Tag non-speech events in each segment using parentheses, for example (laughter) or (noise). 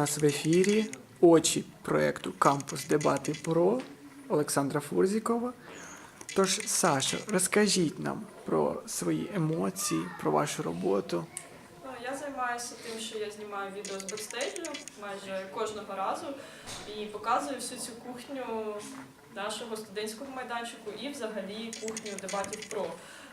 нас в ефірі очі проєкту Кампус Дебати Про Олександра Фурзікова. Тож, Сашо, розкажіть нам про свої емоції, про вашу роботу. Ну, Я займаюся тим, що я знімаю відео з бекстейджу майже кожного разу і показую всю цю кухню нашого студентського майданчику і взагалі кухню дебатів про.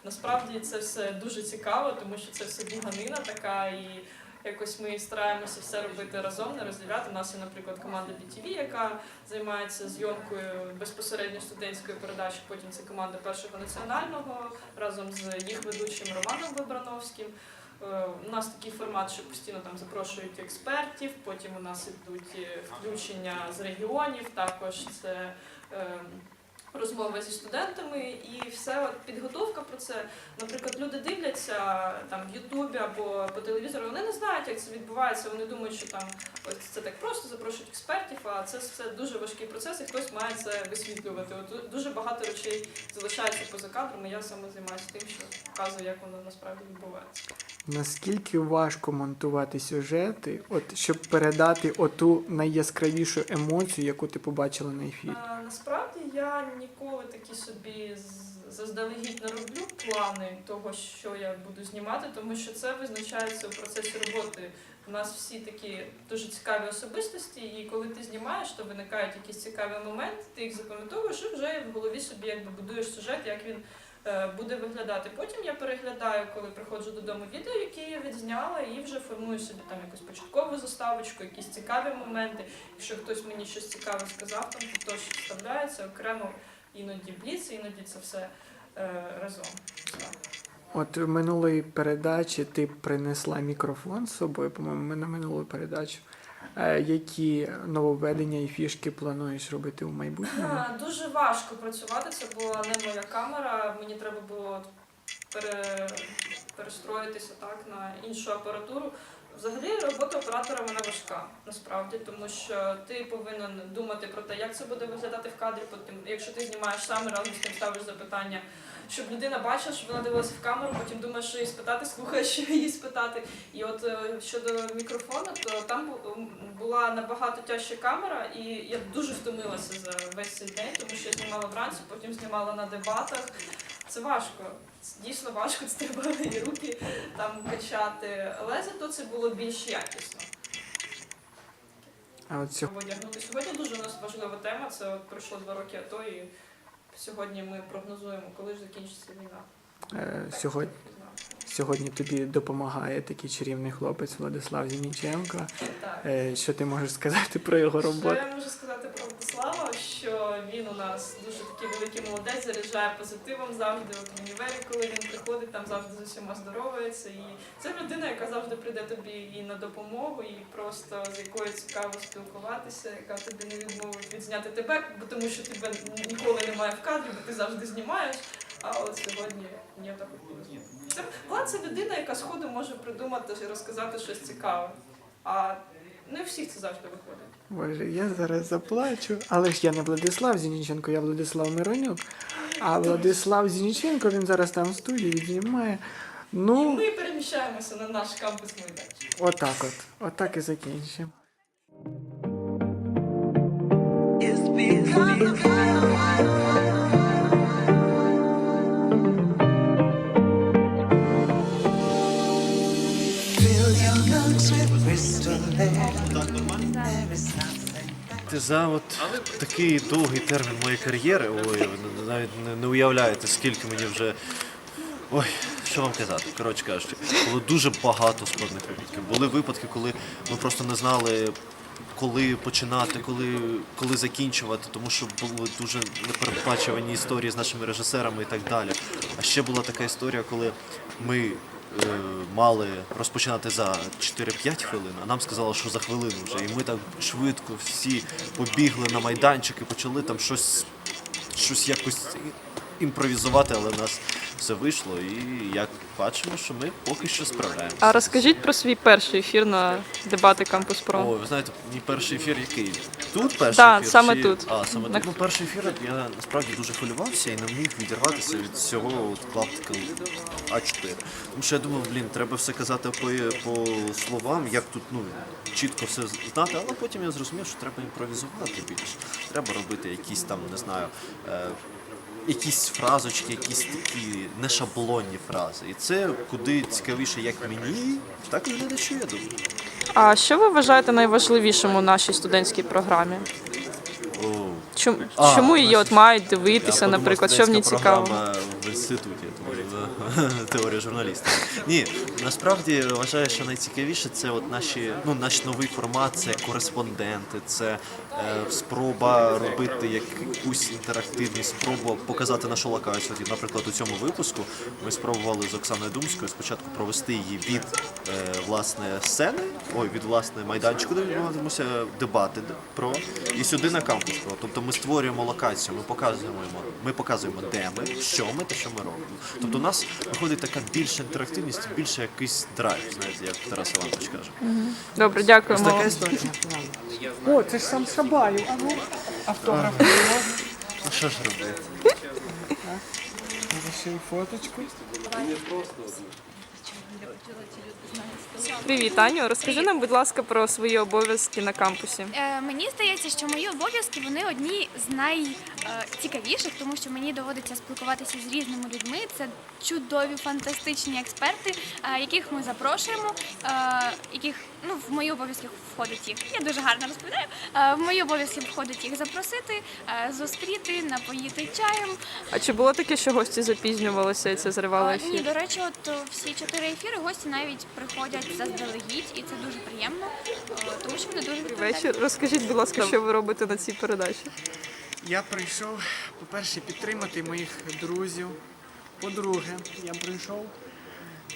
Насправді це все дуже цікаво, тому що це все біганина така і. Якось ми стараємося все робити разом, не розділяти. У нас є, наприклад, команда BTV, яка займається зйомкою безпосередньо студентської передачі. Потім це команда першого національного разом з їх ведучим Романом Вибрановським. Е, У нас такий формат, що постійно там запрошують експертів, потім у нас ідуть е, включення з регіонів, також це е, розмови зі студентами і все от підготовка про це. Наприклад, люди дивляться там в Ютубі або по телевізору, вони не знають, як це відбувається. Вони думають, що там ось це так просто запрошують експертів, а це все дуже важкий процес, і хтось має це висвітлювати. От дуже багато речей залишається поза кадром. і Я саме займаюся тим, що показую, як воно насправді відбувається. Наскільки важко монтувати сюжети, от щоб передати оту найяскравішу емоцію, яку ти побачила на ефірі? А, насправді я ніколи такі собі заздалегідь не роблю плани того, що я буду знімати, тому що це визначається у процесі роботи. У нас всі такі дуже цікаві особистості, і коли ти знімаєш, то виникають якісь цікаві моменти, ти їх запам'ятовуєш і вже в голові собі якби будуєш сюжет, як він буде виглядати. Потім я переглядаю, коли приходжу додому відео, які я відзняла, і вже формую собі там якусь початкову заставочку, якісь цікаві моменти. Якщо хтось мені щось цікаве сказав, там то теж вставляється окремо іноді бліц, іноді це все е, разом. От в минулої передачі ти принесла мікрофон з собою, по-моєму, на минулу передачу. Е, Які нововведення і фішки плануєш робити у майбутньому? Дуже важко працювати. Це була не моя камера. Мені треба було пере... перестроїтися так на іншу апаратуру. Взагалі робота оператора вона важка насправді, тому що ти повинен думати про те, як це буде виглядати в кадрі. Потім, якщо ти знімаєш сам разом з тим ставиш запитання, щоб людина бачила, щоб вона дивилася в камеру, потім думаєш, що її спитати, слухаєш, що її спитати. І от е, щодо мікрофону, то там бу- була набагато тяжча камера, і я дуже втомилася за весь цей день, тому що я знімала вранці, потім знімала на дебатах. Це важко. Це дійсно важко, це треба і руки там качати. Але зато це було більш якісно. А от сьогодні сьогодні дуже у нас важлива тема. Це от пройшло два роки АТО, і сьогодні ми прогнозуємо, коли ж закінчиться війна. е, сьогодні, сьогодні тобі допомагає такий чарівний хлопець Владислав Зініченко. Так. Е, Що ти можеш сказати про його Що роботу? я можу сказати про Владислава, що він у нас дуже такий великий молодець, заряджає позитивом завжди. От в універі, коли він приходить, там завжди з усіма здоровається. І це людина, яка завжди прийде тобі і на допомогу, і просто з якою цікаво спілкуватися, яка тобі не відмовить відзняти тебе, бо тому що тебе ніколи немає в кадрі, бо ти завжди знімаєш. А от сьогодні ні такого повезло. Це Влад це людина, яка сходу може придумати і розказати щось цікаве. А не всіх це завжди виходить. Боже, я зараз заплачу. Але ж я не Владислав Зініченко, я Владислав Миронюк. А Владислав Зініченко, він зараз там в студії знімає. І Ну, ми переміщаємося на наш кампус майданчик. отак от. Отак і закінчимо. It's because Fill За от такий довгий термін моєї кар'єри, ой, ви навіть не, уявляєте, скільки мені вже. Ой, що вам казати? Коротше кажучи, було дуже багато складних випадків. Були випадки, коли ми просто не знали, коли починати, коли, коли закінчувати, тому що були дуже непередбачувані історії з нашими режисерами і так далі. А ще була така історія, коли ми мали розпочинати за 4-5 хвилин, а нам сказали, що за хвилину вже. І ми так швидко всі побігли на майданчик і почали там щось, щось якось імпровізувати, але нас все вийшло. І як бачимо, що ми поки що справляємося. А розкажіть про свій перший ефір на дебати Кампус Про. О, ви знаєте, мій перший ефір який? Тут перший Да, ефір? саме чи- тут. А, саме На- тут. Ну, перший ефір я насправді дуже хвилювався і не міг відірватися від всього от клаптика А4. Тому що я думав, блін, треба все казати по, по словам, як тут ну, чітко все знати, але потім я зрозумів, що треба імпровізувати більше. Треба робити якісь там, не знаю. Е, Якісь фразочки, якісь такі нешаблонні фрази. І це куди цікавіше, як мені, так і глядачу, я думаю. А що ви вважаєте найважливішим у нашій студентській програмі? Чому, А, чому її от мають дивитися, Я подумав, наприклад, що в ній студентська цікаво? програма в інституті, да. (laughs) теорія журналістики. Ні, насправді вважаю, що найцікавіше це от наші, ну, наш новий формат, це кореспонденти, це е, спроба робити якусь інтерактивність, спроба показати нашу локацію. От, наприклад, у цьому випуску ми спробували з Оксаною Думською спочатку провести її від е, власне сцени, ой, від власне майданчику, де відбуватимуться дебати про і сюди на кампус. Тобто ми створюємо локацію, ми показуємо, ми показуємо, де ми, що ми та що ми робимо. Тобто у нас виходить така більша інтерактивність, більше якийсь драйв, знаєте, як Тарас Іванович каже. Добре, Ось дякуємо. така історія. О, це ж сам Шабаєв. А ну, автограф не можна. Ну що ж робити? Й фоточку. Привіт, Аню. Розкажи нам, будь ласка, про свої обов'язки на кампусі. Е, Мені здається, що мої обов'язки вони одні з найцікавіших, тому що мені доводиться спілкуватися з різними людьми. Це чудові, фантастичні експерти, е, яких ми запрошуємо, е, яких ну в мої обов'язки входить їх. Я дуже гарно розповідаю. Е, В мої обов'язки входить їх запросити, е, зустріти, напоїти чаєм. А чи було таке, що гості запізнювалися і це зривало А, Ні, до речі, от е, всі чотири ефіри гості навіть приходять заздалегідь, і це дуже приємно, е, тому що вони дуже відповідальні. Вечір. Розкажіть, будь ласка, що ви робите на цій передачі? Я прийшов, по-перше, підтримати моїх друзів. По-друге, я прийшов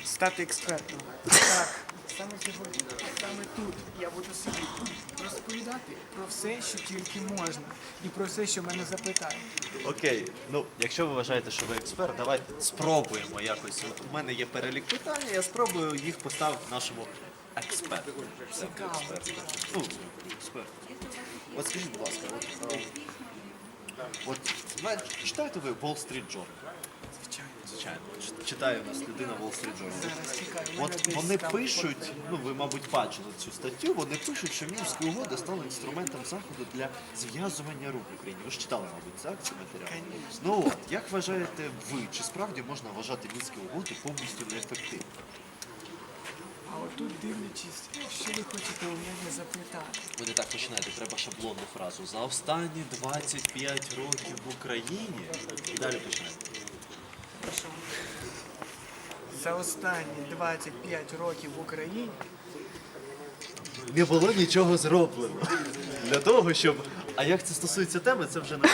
стати експертом. Так, саме сьогодні, саме тут я буду сидіти, розповідати про все, що тільки можна, і про все, що мене запитають. Окей, ну якщо ви вважаєте, що ви експерт, давайте спробуємо якось. От у мене є перелік питань, я спробую їх поставити нашому експерту. Експерту. Ну, експерту. От скажіть, будь ласка, от, е, от знаєте, читаєте ви Wall Street Journal? Звичайно. Читає у нас людина Wall Street Journal. От вони пишуть, ну ви, мабуть, бачили цю статтю. Вони пишуть, що Мінські угоди стали інструментом заходу для зв'язування рук в Україні. Ви ж читали, мабуть, так, цей матеріал? Ну от, як вважаєте ви, чи справді можна вважати мінські угоди повністю неефективними? А отут дивлячись, що ви хочете у мене запитати. Ви не так починаєте, треба шаблонну фразу. За останні 25 років в Україні. І далі починаєте. За останні 25 років в Україні Не було нічого зроблено. Для того, щоб. А як це стосується теми, це вже не